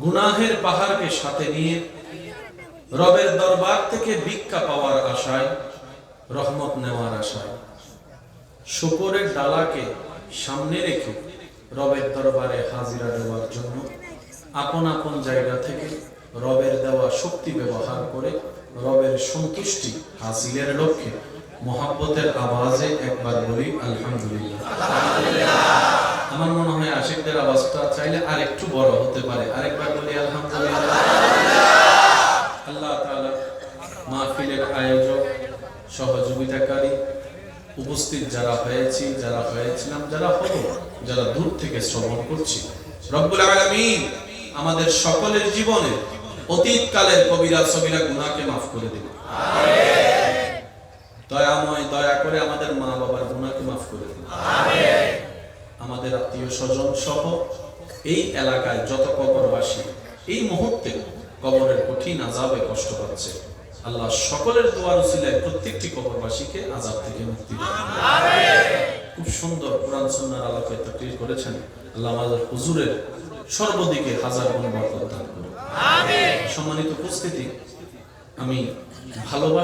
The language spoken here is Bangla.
গুনাহের পাহাড়কে সাথে নিয়ে রবের দরবার থেকে ভিক্ষা পাওয়ার আশায়, রহমত নেওয়ার আশায়, শুকরের ডালাকে সামনে রেখে রবের দরবারে হাজিরা দেওয়ার জন্য আপন আপন জায়গা থেকে রবের দেওয়া শক্তি ব্যবহার করে রবের সন্তুষ্টি হাসিলের লক্ষ্যে মহাব্বতের আওয়াজে একবার বলি, আলহামদুলিল্লাহ। আমার মনে হয় আশিকদের আওয়াজটা চাইলে আর একটু বড় হতে পারে। আরেকবার বলি, আলহামদুলিল্লাহ। আল্লাহ তাআলা মাহফিলের আয়োজক, সহযোগিতাকারী উপস্থিত যারা হয়েছি, যারা হয়েছিলাম, যারা হব যারা দূর থেকে শ্রবণ করছি। রব্বুল আলামিন আমাদের সকলের জীবনে অতীত কালের কবিরা সবিরা গুনাহকে মাফ করে দিন দয়া করে আমাদের মা বাবার গুনাহকে মাফ করে দিন। আমাদের আত্মীয় স্বজন সহ এই এলাকায় যত কবরবাসী এই মুহূর্তে কবরের কঠিন আজাবে কষ্ট পাচ্ছে আল্লাহ সকলের দোয়ার উসিলায় প্রত্যেকটি কবরবাসীকে আজাব থেকে মুক্তি খুব সুন্দর কোরআন সুন্নাহর আলোকে তাকরীর করেছেন আল্লাহ আমাদের হুজুরের সর্বদিকে হাজার গুণ বরকত দান করুন। সম্মানিত উপস্থিতি আমি ভালোবাসা